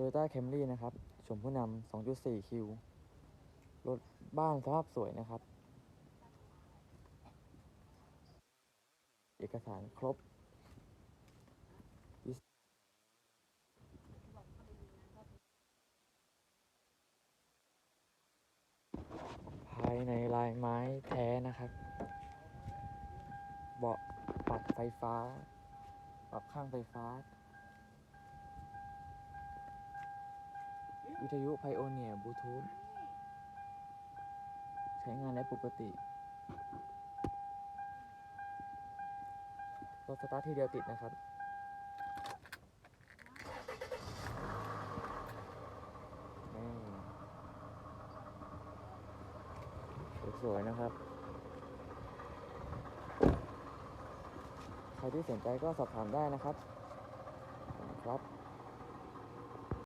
Toyota Camry นะครับชมผู้นำ 2.4 คิว รถบ้านสภาพสวยนะครับ เอกสารครบ ภายในลายไม้แท้นะครับ เบาะปรับไฟฟ้า ปรับข้างไฟฟ้า วิทยุไพโอเนียบลูทูธใช้งานได้ปกติรถสตาร์ททีเดียวติดนะครับ สวยๆนะครับ ใครที่สนใจก็สอบถามได้นะครับ ครับ